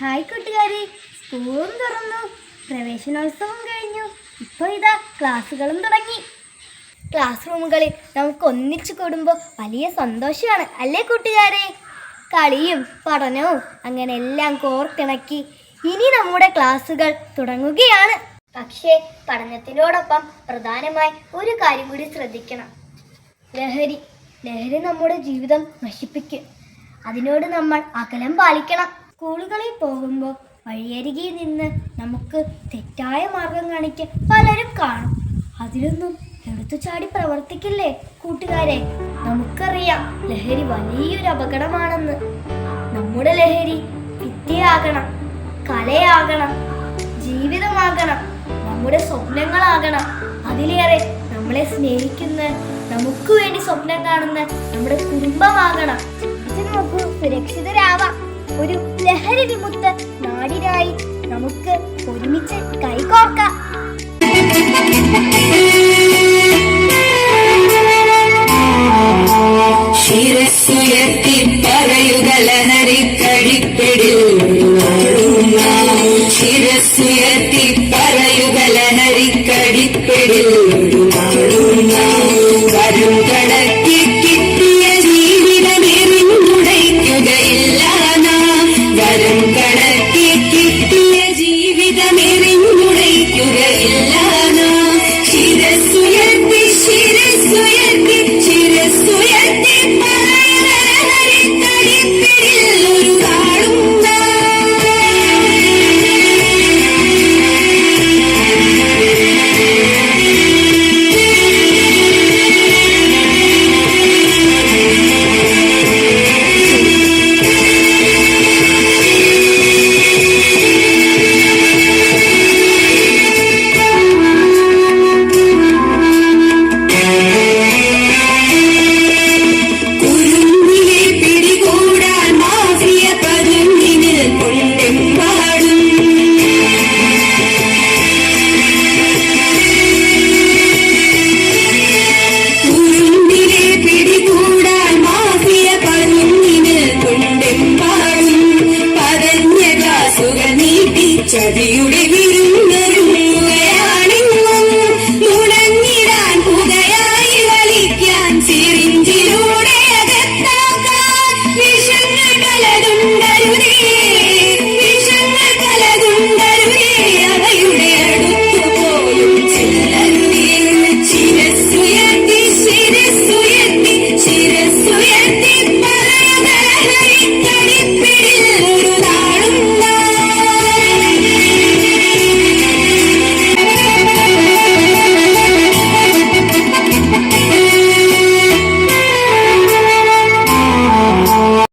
Hi കൂട്ടുകാരെ. സ്കൂളും തുറന്നു. പ്രവേശനോത്സവം കഴിഞ്ഞു. ഇപ്പോൾ ഇതാ ക്ലാസ്സുകളും തുടങ്ങി. ക്ലാസ് റൂമുകളിൽ നമുക്ക് ഒന്നിച്ചു കൂടുമ്പോൾ വലിയ സന്തോഷമാണ്. അല്ലേ കൂട്ടുകാരെ? കളിയും പഠനവും അങ്ങനെ എല്ലാം കോർത്തിണക്കി ഇനി നമ്മുടെ ക്ലാസ്സുകൾ തുടങ്ങുകയാണ്. പക്ഷേ പഠനത്തിനോടൊപ്പം പ്രധാനമായി ഒരു കാര്യം കൂടി ശ്രദ്ധിക്കണം. ലഹരി. ലഹരി നമ്മുടെ ജീവിതം നശിപ്പിക്കും. അതിനോട് നമ്മൾ അകലം പാലിക്കണം. സ്കൂളുകളിൽ പോകുമ്പോൾ വഴിയരികിൽ നിന്ന് നമുക്ക് തെറ്റായ മാർഗം കാണിക്കാൻ പലരും കാണും. അതിലൊന്നും എടുത്തു ചാടി പ്രവർത്തിക്കില്ലേ? കൂട്ടുകാരെ നമുക്കറിയാം ലഹരി വലിയൊരു അപകടമാണെന്ന്. നമ്മുടെ ലഹരി വിദ്യയാകണം കലയാകണം ജീവിതമാകണം നമ്മുടെ സ്വപ്നങ്ങളാകണം. അതിലേറെ നമ്മളെ സ്നേഹിക്കുന്ന നമുക്ക് വേണ്ടി സ്വപ്നം കാണുന്ന നമ്മുടെ കുടുംബമാകണം. ഇത് നമുക്ക് സുരക്ഷിതരാവാം. ഒരു ലഹരി വിമുക്ത നാടിനായി നമുക്ക് ഒരുമിച്ച് കൈകോർക്കാം. ശിരസ്സുയർത്തി പറയുക ലഹരി കഴിപ്പിടിൽ Daddy,